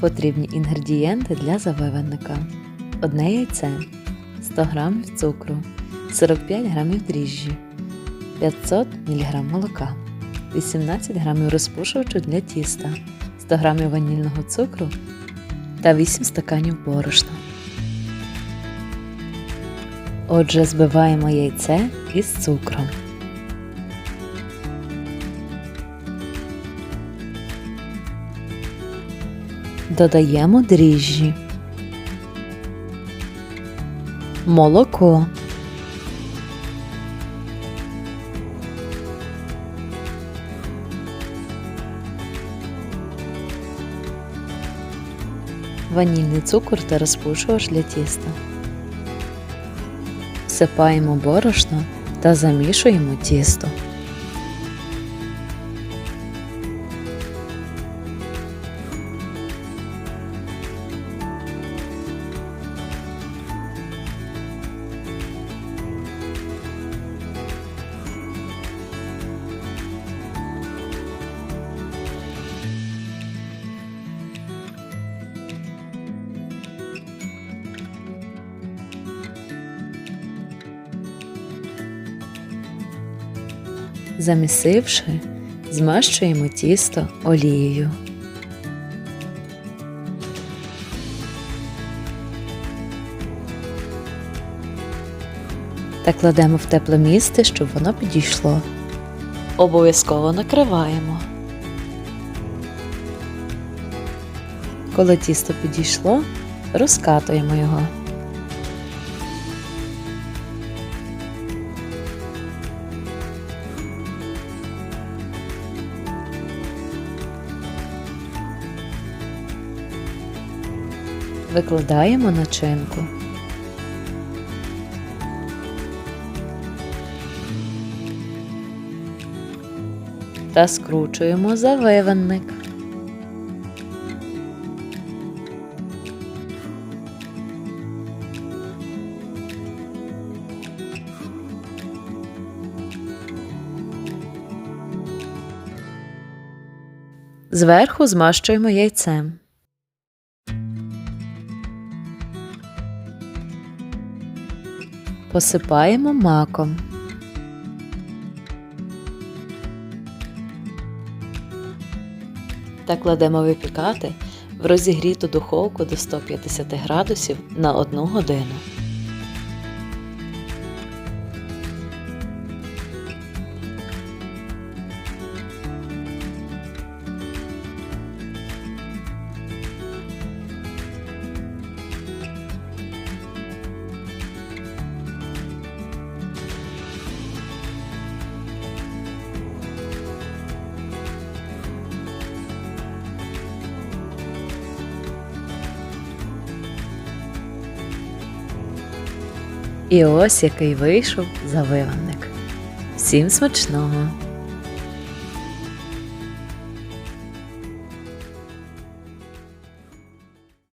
Потрібні інгредієнти для завиванника. Одне яйце, 100 г цукру, 45 г дріжджі, 500 мг молока, 18 г розпушувачу для тіста, 100 г ванільного цукру та 8 стаканів борошна. Отже, збиваємо яйце із цукром. Додаємо дріжджі, молоко, ванільний цукор та розпушувач для тіста. Всипаємо борошно та замішуємо тісто. Замісивши, змащуємо тісто олією. Та кладемо в тепле місце, щоб воно підійшло. Обов'язково накриваємо. Коли тісто підійшло, розкатуємо його. Викладаємо начинку. Та скручуємо завиванник. Зверху змащуємо яйцем. Посипаємо маком. Та кладемо випікати в розігріту духовку до 150 градусів на 1 годину. І ось який вийшов завиванник. Всім смачного!